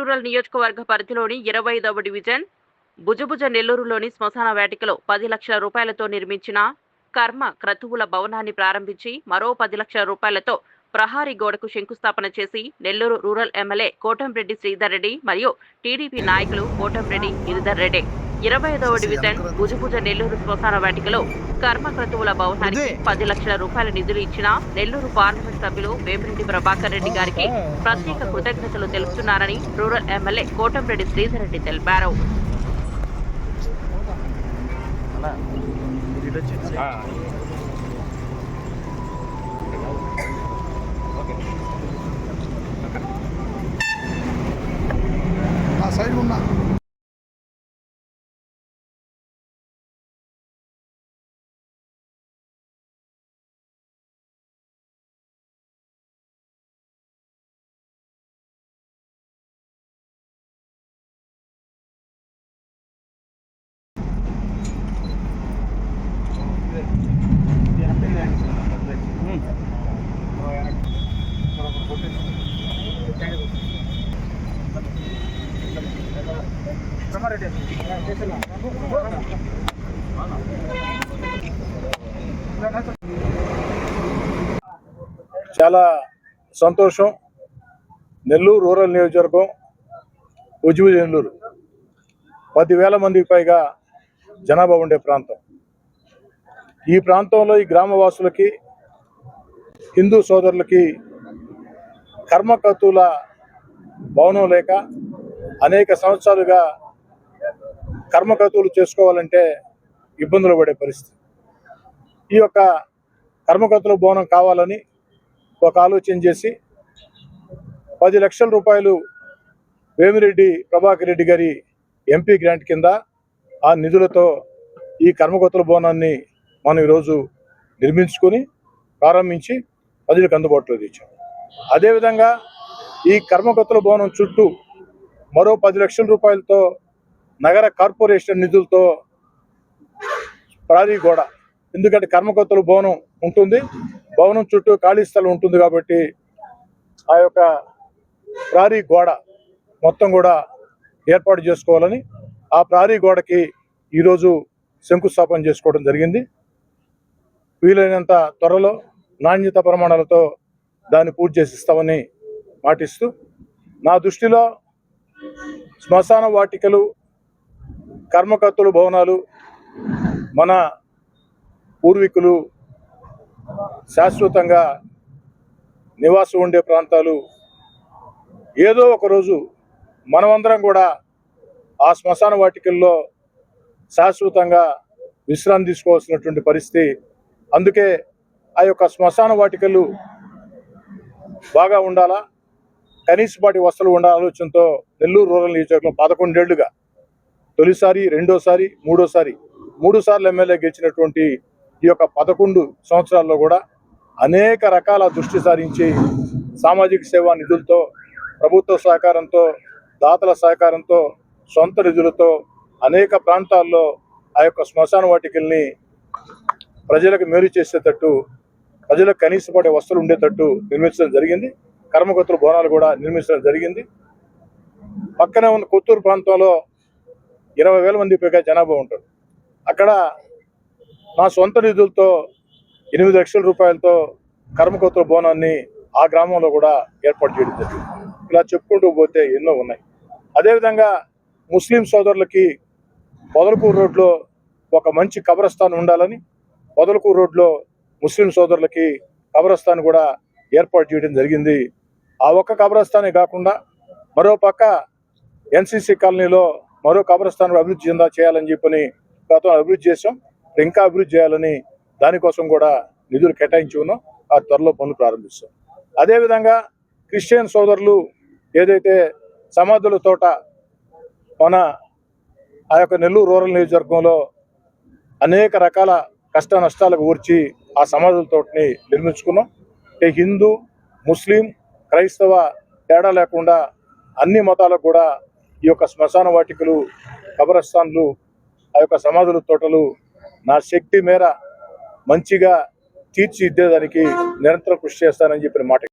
Rural నియోజకవర్గ పరిధిలోని ఇరవై ఐదవ డివిజన్ భుజభుజ నెల్లూరులోని శ్మశాన వేటికలో పది లక్షల రూపాయలతో నిర్మించిన కర్మ క్రతువుల భవనాన్ని ప్రారంభించి మరో పది లక్షల రూపాయలతో ప్రహారీ గోడకు శంకుస్థాపన చేసి నెల్లూరు రూరల్ ఎమ్మెల్యే కోటంరెడ్డి శ్రీధర్ రెడ్డి మరియు టీడీపీ నాయకులు కోటంరెడ్డి గిరిధర్ రెడ్డి. ఇరవై ఐదవ డివిజన్ భుజభుజ నెల్లూరు శ్మశాన వాటికలో కర్మ క్రతువుల భవనానికి పది లక్షల రూపాయల నిధులు ఇచ్చిన నెల్లూరు పార్లమెంట్ సభ్యులు వేమిరెడ్డి ప్రభాకర్ రెడ్డి గారికి ప్రత్యేక కృతజ్ఞతలు తెలుపుతున్నారని రూరల్ ఎమ్మెల్యే కోటంరెడ్డి శ్రీధర్ రెడ్డి తెలిపారు సైడ్ ఉన్నా చాలా సంతోషం. నెల్లూరు రూరల్ నియోజకవర్గం ఉజ్జువు నెల్లూరు పదివేల మందికి పైగా జనాభా ఉండే ప్రాంతం. ఈ ప్రాంతంలో ఈ గ్రామవాసులకి హిందూ సోదరులకి కర్మకతుల భవనం లేక అనేక సంవత్సరాలుగా కర్మకతులు చేసుకోవాలంటే ఇబ్బందులు పడే పరిస్థితి. ఈ యొక్క కర్మకతుల బోనం కావాలని ఒక ఆలోచన చేసి పది లక్షల రూపాయలు వేమిరెడ్డి ప్రభాకర్ రెడ్డి గారి ఎంపీ గ్రాంట్ కింద ఆ నిధులతో ఈ కర్మకొత్తల బోనాన్ని మనం ఈరోజు నిర్మించుకొని ప్రారంభించి ప్రజలకు అందుబాటులో తెచ్చాం. అదేవిధంగా ఈ కర్మకొత్తల బోనం చుట్టూ మరో పది లక్షల రూపాయలతో నగర కార్పొరేషన్ నిధులతో ప్రారీ గోడ. ఎందుకంటే కర్మకర్తలు భవనం ఉంటుంది. భవనం చుట్టూ ఖాళీ స్థలం ఉంటుంది కాబట్టి ఆ యొక్క ప్రారీ గోడ మొత్తం కూడా ఏర్పాటు చేసుకోవాలని ఆ ప్రారీ గోడకి ఈరోజు శంకుస్థాపన చేసుకోవడం జరిగింది. వీలైనంత త్వరలో నాణ్యత ప్రమాణాలతో దాన్ని పూర్తి చేసి ఇస్తామని మాటిస్తూ నా దృష్టిలో శ్మశాన వాటికలు కర్మకర్తలు భవనాలు మన పూర్వీకులు శాశ్వతంగా నివాసం ఉండే ప్రాంతాలు. ఏదో ఒకరోజు మనమందరం కూడా ఆ శ్మశాన వాటికల్లో శాశ్వతంగా విశ్రాంతి తీసుకోవాల్సినటువంటి పరిస్థితి. అందుకే ఆ యొక్క శ్మశాన వాటికలు బాగా ఉండాలా? కనీసపాటి వసతులు ఉండాల ఆలోచనతో నెల్లూరు రూరల్ నియోజకవర్గంలో పదకొండేళ్ళుగా తొలిసారి రెండోసారి మూడోసారి మూడు సార్లు ఎమ్మెల్యే గెలిచినటువంటి ఈ యొక్క పదకొండు సంవత్సరాల్లో కూడా అనేక రకాల దృష్టి సారించి సామాజిక సేవా నిధులతో ప్రభుత్వ సహకారంతో దాతల సహకారంతో సొంత నిధులతో అనేక ప్రాంతాల్లో ఆ యొక్క శ్మశాన వాటికల్ని ప్రజలకు మేలు చేసేటట్టు ప్రజలకు కనీసపడే వస్తువులు ఉండేటట్టు నిర్మించడం జరిగింది. కర్మకర్తల భవనాలు కూడా నిర్మించడం జరిగింది. పక్కనే ఉన్న కొత్తూరు ప్రాంతంలో ఇరవై వేల మంది పైగా జనాభా ఉంటారు అక్కడ నా సొంత నిధులతో ఎనిమిది లక్షల రూపాయలతో కర్మకోత్ర బోనాన్ని ఆ గ్రామంలో కూడా ఏర్పాటు చేయడం జరిగింది. ఇలా చెప్పుకుంటూ పోతే ఎన్నో ఉన్నాయి. అదేవిధంగా ముస్లిం సోదరులకి పొదలకూరు రోడ్లో ఒక మంచి కబరస్థానం ఉండాలని పొదలకూరు రోడ్లో ముస్లిం సోదరులకి కబరస్థాన్ కూడా ఏర్పాటు చేయడం జరిగింది. ఆ ఒక్క కబరస్థానే కాకుండా మరో పక్క ఎన్సీసీ కాలనీలో మరో కబరస్థానం అభివృద్ధి చెందా చేయాలని చెప్పని గతంలో అభివృద్ధి చేసాం ఇంకా అభివృద్ధి చేయాలని దానికోసం కూడా నిధులు కేటాయించి ఉన్నాం ఆ త్వరలో పనులు ప్రారంభిస్తాం. అదేవిధంగా క్రిస్టియన్ సోదరులు ఏదైతే సమాధుల తోట మన ఆ యొక్క నెల్లూరు రూరల్ నియోజకవర్గంలో అనేక రకాల కష్ట నష్టాలకు ఊర్చి ఆ సమాధుల తోటని నిర్మించుకున్నాం. ఈ హిందూ ముస్లిం క్రైస్తవ తేడా లేకుండా అన్ని మతాలకు కూడా ఈ యొక్క శ్మశాన వాటికలు కబరస్థాన్లు ఆ యొక్క సమాధుల తోటలు నా శక్తి మేర మంచిగా తీర్చిదిద్దేదానికి నిరంతరం కృషి చేస్తానని చెప్పిన మాట